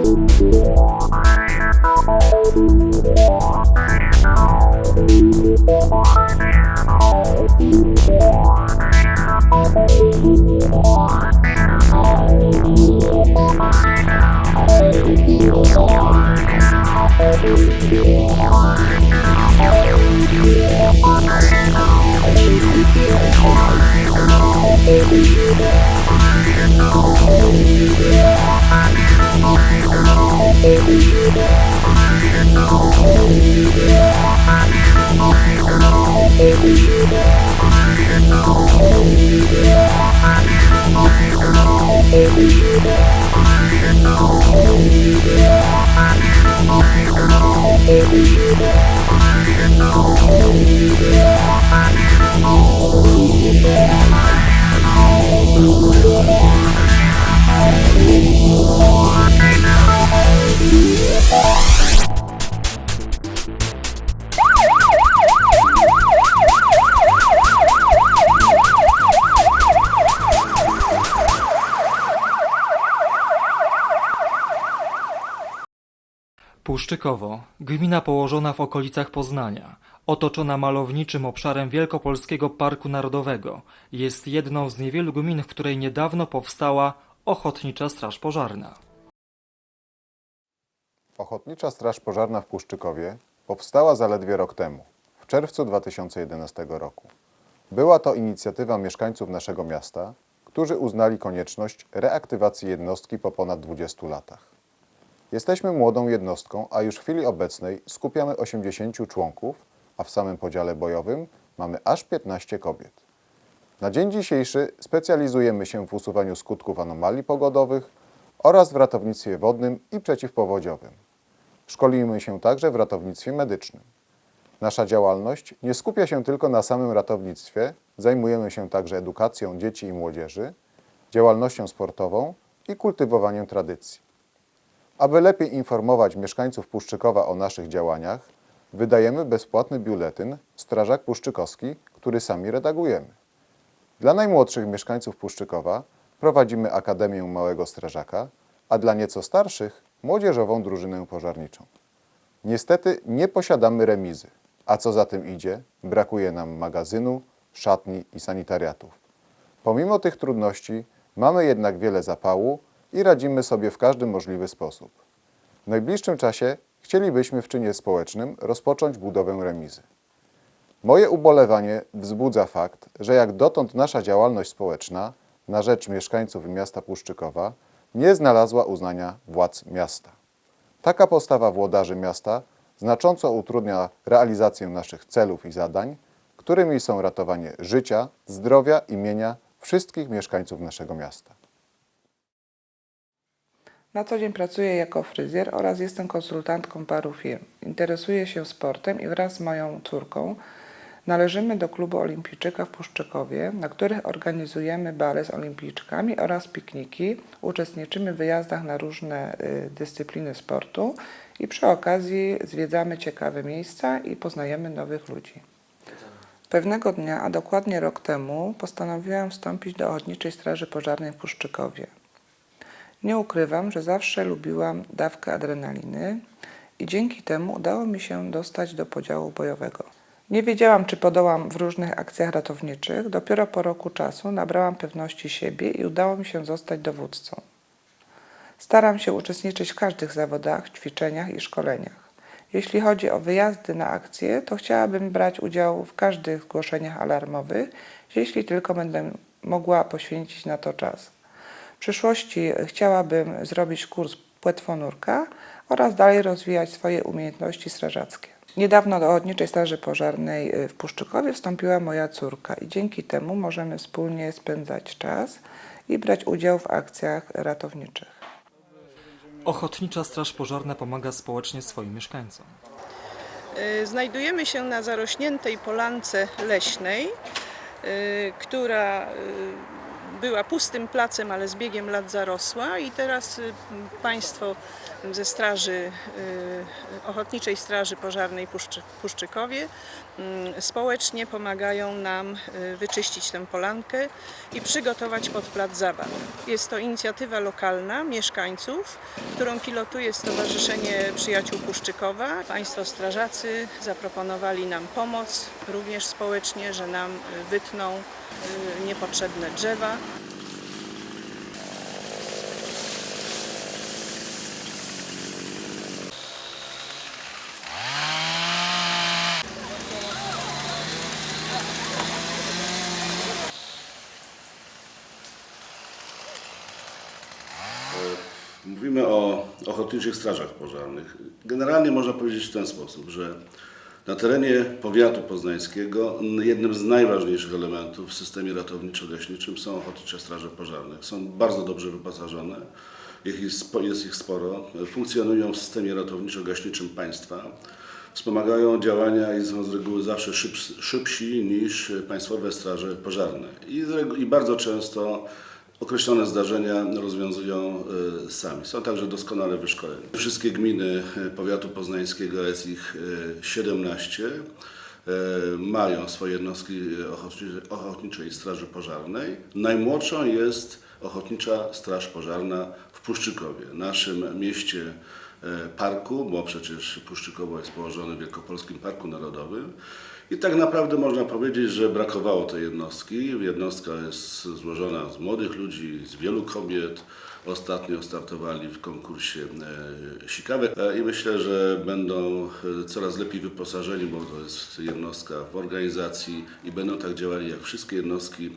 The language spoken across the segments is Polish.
I'm not going to Oh, Puszczykowo, gmina położona w okolicach Poznania, otoczona malowniczym obszarem Wielkopolskiego Parku Narodowego, jest jedną z niewielu gmin, w której niedawno powstała Ochotnicza Straż Pożarna. Ochotnicza Straż Pożarna w Puszczykowie powstała zaledwie rok temu, w czerwcu 2011 roku. Była to inicjatywa mieszkańców naszego miasta, którzy uznali konieczność reaktywacji jednostki po ponad 20 latach. Jesteśmy młodą jednostką, a już w chwili obecnej skupiamy 80 członków, a w samym podziale bojowym mamy aż 15 kobiet. Na dzień dzisiejszy specjalizujemy się w usuwaniu skutków anomalii pogodowych oraz w ratownictwie wodnym i przeciwpowodziowym. Szkolimy się także w ratownictwie medycznym. Nasza działalność nie skupia się tylko na samym ratownictwie, zajmujemy się także edukacją dzieci i młodzieży, działalnością sportową i kultywowaniem tradycji. Aby lepiej informować mieszkańców Puszczykowa o naszych działaniach, wydajemy bezpłatny biuletyn Strażak Puszczykowski, który sami redagujemy. Dla najmłodszych mieszkańców Puszczykowa prowadzimy Akademię Małego Strażaka, a dla nieco starszych młodzieżową drużynę pożarniczą. Niestety nie posiadamy remizy, a co za tym idzie, brakuje nam magazynu, szatni i sanitariatów. Pomimo tych trudności mamy jednak wiele zapału i radzimy sobie w każdy możliwy sposób. W najbliższym czasie chcielibyśmy w czynie społecznym rozpocząć budowę remizy. Moje ubolewanie wzbudza fakt, że jak dotąd nasza działalność społeczna na rzecz mieszkańców miasta Puszczykowa nie znalazła uznania władz miasta. Taka postawa włodarzy miasta znacząco utrudnia realizację naszych celów i zadań, którymi są ratowanie życia, zdrowia i mienia wszystkich mieszkańców naszego miasta. Na co dzień pracuję jako fryzjer oraz jestem konsultantką paru firm. Interesuję się sportem i wraz z moją córką należymy do klubu Olimpijczyka w Puszczykowie, na których organizujemy bale z olimpijczykami oraz pikniki. Uczestniczymy w wyjazdach na różne y, dyscypliny sportu i przy okazji zwiedzamy ciekawe miejsca i poznajemy nowych ludzi. Pewnego dnia, a dokładnie rok temu, postanowiłam wstąpić do Ochotniczej Straży Pożarnej w Puszczykowie. Nie ukrywam, że zawsze lubiłam dawkę adrenaliny i dzięki temu udało mi się dostać do podziału bojowego. Nie wiedziałam, czy podołam w różnych akcjach ratowniczych. Dopiero po roku czasu nabrałam pewności siebie i udało mi się zostać dowódcą. Staram się uczestniczyć w każdych zawodach, ćwiczeniach i szkoleniach. Jeśli chodzi o wyjazdy na akcje, to chciałabym brać udział w każdych zgłoszeniach alarmowych, jeśli tylko będę mogła poświęcić na to czas. W przyszłości chciałabym zrobić kurs płetwonurka oraz dalej rozwijać swoje umiejętności strażackie. Niedawno do Ochotniczej Straży Pożarnej y, w Puszczykowie wstąpiła moja córka i dzięki temu możemy wspólnie spędzać czas i brać udział w akcjach ratowniczych. Ochotnicza Straż Pożarna pomaga społecznie swoim mieszkańcom. Y, Znajdujemy się na zarośniętej polance leśnej, y, która była pustym placem, ale z biegiem lat zarosła i teraz y, Państwo ze Straży, y, Ochotniczej Straży Pożarnej Puszczykowie mm, społecznie pomagają nam y, wyczyścić tę polankę i przygotować pod plac zabaw. Jest to inicjatywa lokalna mieszkańców, którą pilotuje Stowarzyszenie Przyjaciół Puszczykowa. Państwo strażacy zaproponowali nam pomoc, również społecznie, że nam wytną niepotrzebne drzewa. Mówimy o ochotniczych strażach pożarnych. Generalnie można powiedzieć w ten sposób, że Na terenie powiatu poznańskiego jednym z najważniejszych elementów w systemie ratowniczo-gaśniczym są ochotnicze straże pożarne. Są bardzo dobrze wyposażone, jest, jest ich sporo, funkcjonują w systemie ratowniczo-gaśniczym państwa, wspomagają działania i są z reguły zawsze szybsi, niż państwowe straże pożarne. I bardzo często określone zdarzenia rozwiązują e, sami. Są także doskonale wyszkoleni. Wszystkie gminy e, powiatu poznańskiego, jest ich e, 17, e, mają swoje jednostki ochotniczej, straży pożarnej. Najmłodszą jest Ochotnicza Straż Pożarna w Puszczykowie, naszym mieście parku, bo przecież Puszczykowo jest położone w Wielkopolskim Parku Narodowym. I tak naprawdę można powiedzieć, że brakowało tej jednostki. Jednostka jest złożona z młodych ludzi, z wielu kobiet. Ostatnio startowali w konkursie e, sikawek i myślę, że będą e, coraz lepiej wyposażeni, bo to jest jednostka w organizacji i będą tak działali jak wszystkie jednostki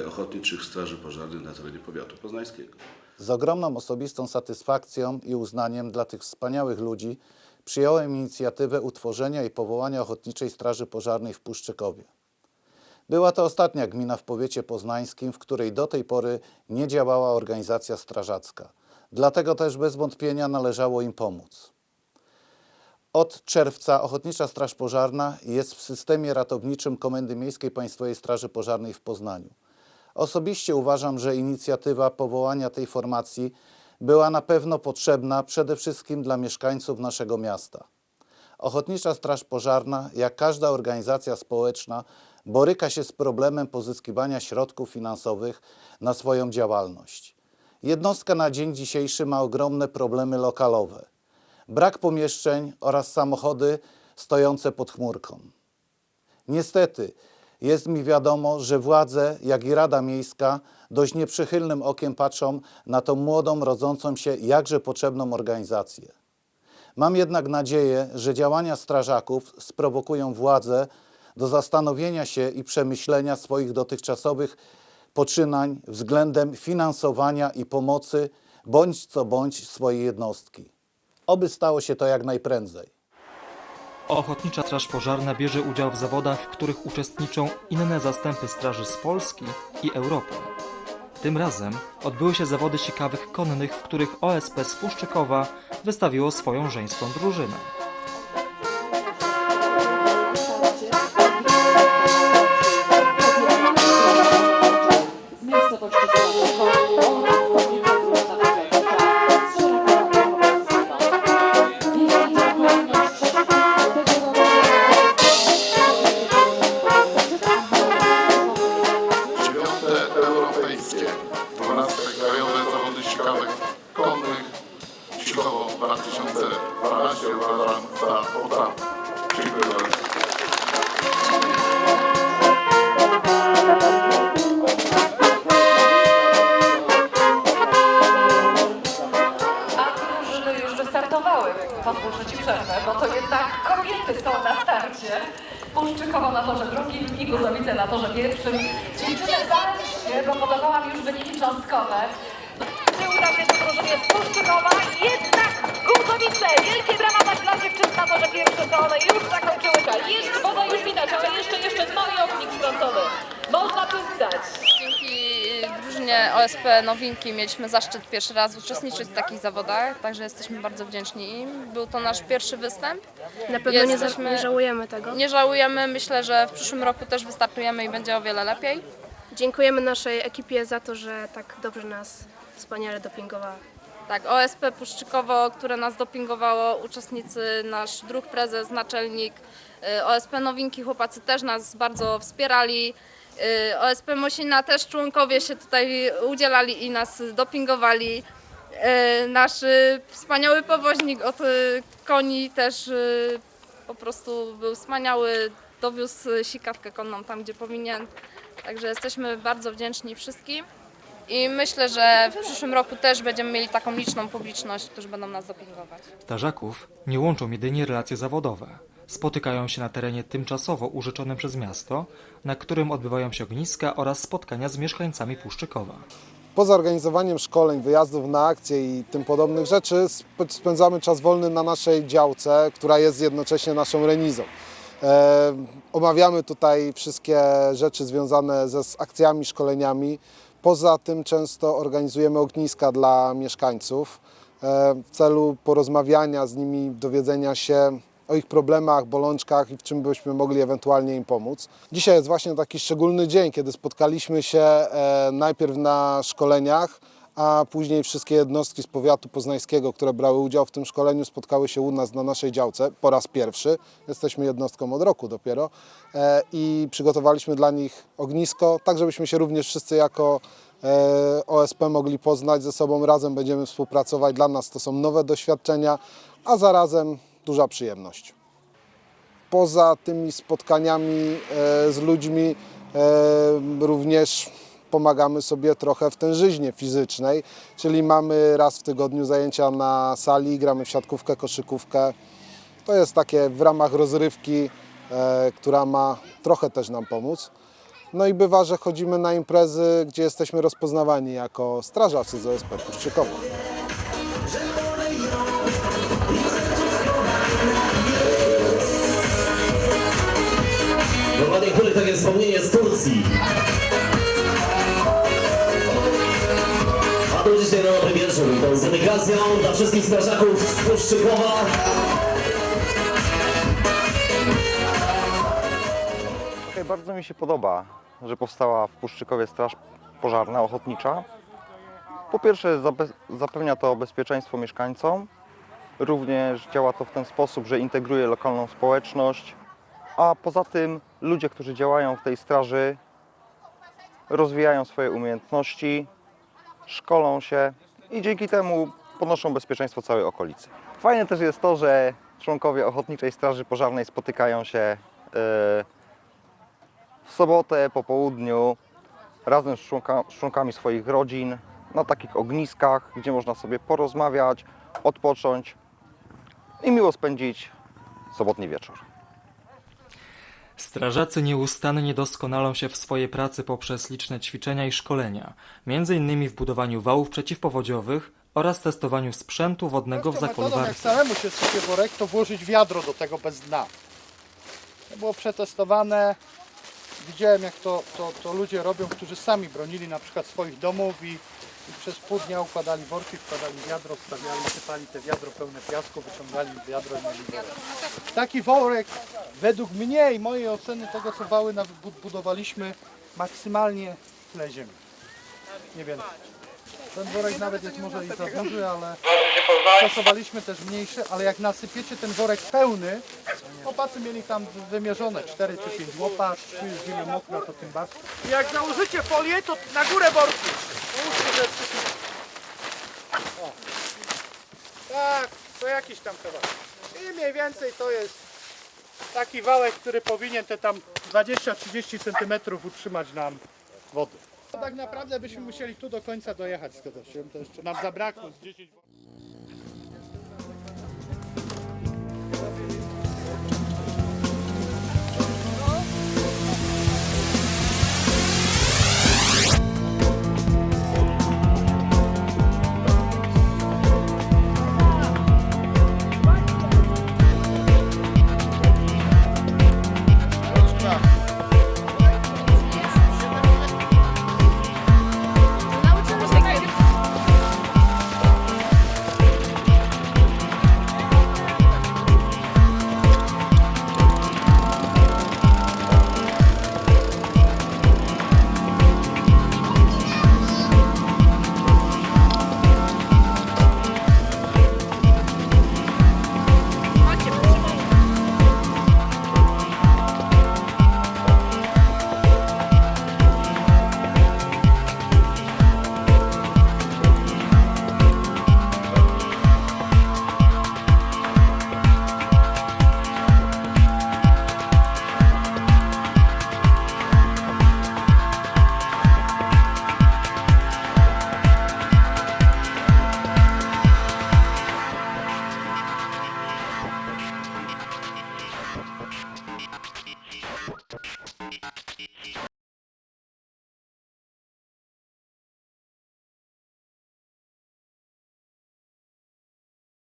e, ochotniczych straży pożarnych na terenie powiatu poznańskiego. Z ogromną osobistą satysfakcją i uznaniem dla tych wspaniałych ludzi przyjąłem inicjatywę utworzenia i powołania Ochotniczej Straży Pożarnej w Puszczykowie. Była to ostatnia gmina w powiecie poznańskim, w której do tej pory nie działała organizacja strażacka. Dlatego też bez wątpienia należało im pomóc. Od czerwca Ochotnicza Straż Pożarna jest w systemie ratowniczym Komendy Miejskiej Państwowej Straży Pożarnej w Poznaniu. Osobiście uważam, że inicjatywa powołania tej formacji była na pewno potrzebna przede wszystkim dla mieszkańców naszego miasta. Ochotnicza Straż Pożarna, jak każda organizacja społeczna, boryka się z problemem pozyskiwania środków finansowych na swoją działalność. Jednostka na dzień dzisiejszy ma ogromne problemy lokalowe. Brak pomieszczeń oraz samochody stojące pod chmurką. Niestety, jest mi wiadomo, że władze, jak i Rada Miejska, dość nieprzychylnym okiem patrzą na tą młodą, rodzącą się, jakże potrzebną organizację. Mam jednak nadzieję, że działania strażaków sprowokują władze do zastanowienia się i przemyślenia swoich dotychczasowych poczynań względem finansowania i pomocy bądź co bądź swojej jednostki. Oby stało się to jak najprędzej. Ochotnicza Straż Pożarna bierze udział w zawodach, w których uczestniczą inne zastępy straży z Polski i Europy. Tym razem odbyły się zawody ciekawych konnych, w których OSP z Puszczykowa wystawiło swoją żeńską drużynę. Za utratę. Dziękuję bardzo. Wystartowały. Pozwólcie Ci przerwę, bo to jednak kobiety są na starcie. Puszczykowo na torze drugim i Guzowice na torze pierwszym. Dziewczyny się, bo podawałam już wyniki cząstkowe. Nie uda się to drużynie z Puszczykowa, jednak Guzowice, wielkie brawa dla dla pierwszym, to one już zakończyły czas. Jeszcze, bo to już widać, ale jeszcze, jeszcze mojownik strącony. Można przyznać. Dzięki drużynie OSP Nowinki mieliśmy zaszczyt pierwszy raz uczestniczyć w takich zawodach, także jesteśmy bardzo wdzięczni im. Był to nasz pierwszy występ. Na pewno nie, za, Jesteśmy- nie żałujemy tego. Nie żałujemy, myślę, że w przyszłym roku też wystartujemy i będzie o wiele lepiej. Dziękujemy naszej ekipie za to, że tak dobrze nas wspaniale dopingowała. Tak, OSP Puszczykowo, które nas dopingowało, uczestnicy, nasz druh prezes, naczelnik, y, OSP Nowinki, chłopacy też nas bardzo wspierali. Y, OSP Mosina też członkowie się tutaj udzielali i nas dopingowali. Y, Nasz wspaniały powoźnik od koni też po prostu był wspaniały, dowiózł sikawkę konną tam, gdzie powinien. Także jesteśmy bardzo wdzięczni wszystkim. I myślę, że w przyszłym roku też będziemy mieli taką liczną publiczność, którzy będą nas dopingować. Strażaków nie łączą jedynie relacje zawodowe. Spotykają się na terenie tymczasowo użyczonym przez miasto, na którym odbywają się ogniska oraz spotkania z mieszkańcami Puszczykowa. Poza organizowaniem szkoleń, wyjazdów na akcje i tym podobnych rzeczy sp- spędzamy czas wolny na naszej działce, która jest jednocześnie naszą remizą. E, omawiamy tutaj wszystkie rzeczy związane ze z akcjami, szkoleniami. Poza tym często organizujemy ogniska dla mieszkańców e, w celu porozmawiania z nimi, dowiedzenia się o ich problemach, bolączkach i w czym byśmy mogli ewentualnie im pomóc. Dzisiaj jest właśnie taki szczególny dzień, kiedy spotkaliśmy się e, najpierw na szkoleniach, a później wszystkie jednostki z powiatu poznańskiego, które brały udział w tym szkoleniu, spotkały się u nas na naszej działce po raz pierwszy. Jesteśmy jednostką od roku dopiero e, i przygotowaliśmy dla nich ognisko, tak żebyśmy się również wszyscy jako e, OSP mogli poznać ze sobą. Razem będziemy współpracować. Dla nas to są nowe doświadczenia, a zarazem duża przyjemność. Poza tymi spotkaniami e, z ludźmi również pomagamy sobie trochę w tężyźnie fizycznej, czyli mamy raz w tygodniu zajęcia na sali, gramy w siatkówkę, koszykówkę. To jest takie w ramach rozrywki, e, która ma trochę też nam pomóc. No i bywa, że chodzimy na imprezy, gdzie jesteśmy rozpoznawani jako strażacy z OSP Puszczykowo. Dokładnie chwili takie wspomnienie z Turcji. Z dedykacją dla wszystkich strażaków z Puszczykowa. Bardzo mi się podoba, że powstała w Puszczykowie Straż Pożarna Ochotnicza. Po pierwsze zape- zapewnia to bezpieczeństwo mieszkańcom, również działa to w ten sposób, że integruje lokalną społeczność, a poza tym ludzie, którzy działają w tej straży rozwijają swoje umiejętności, szkolą się i dzięki temu podnoszą bezpieczeństwo całej okolicy. Fajne też jest to, że członkowie Ochotniczej Straży Pożarnej spotykają się e, w sobotę po południu razem z, członka, z członkami swoich rodzin na takich ogniskach, gdzie można sobie porozmawiać, odpocząć i miło spędzić sobotni wieczór. Strażacy nieustannie doskonalą się w swojej pracy poprzez liczne ćwiczenia i szkolenia, m.in. w budowaniu wałów przeciwpowodziowych oraz testowaniu sprzętu wodnego w Prostą metodą, jak samemu się sypie worek, to włożyć wiadro do tego bez dna. To było przetestowane. Widziałem jak to, to, to ludzie robią, którzy sami bronili na przykład swoich domów i, i przez pół dnia układali worki, wkładali wiadro, stawiali, sypali te wiadro pełne piasku, wyciągali wiadro i mieli worek. Taki worek według mnie i mojej oceny tego co wały budowaliśmy maksymalnie tyle ziemi. Nie wiem. Ten worek nawet jest może i za duży, ale stosowaliśmy też mniejsze, ale jak nasypiecie ten worek pełny, chłopacy mieli tam wymierzone 4 czy 5 łopat, tu jest ziemia mokra, to tym bardziej. Jak założycie folię, to na górę worki. Tak, to jakiś tam kawałek. I mniej więcej to jest taki wałek, który powinien te tam 20-30 cm utrzymać nam wody. Tak naprawdę byśmy musieli tu do końca dojechać z tego, to jeszcze nam zabrakło z 10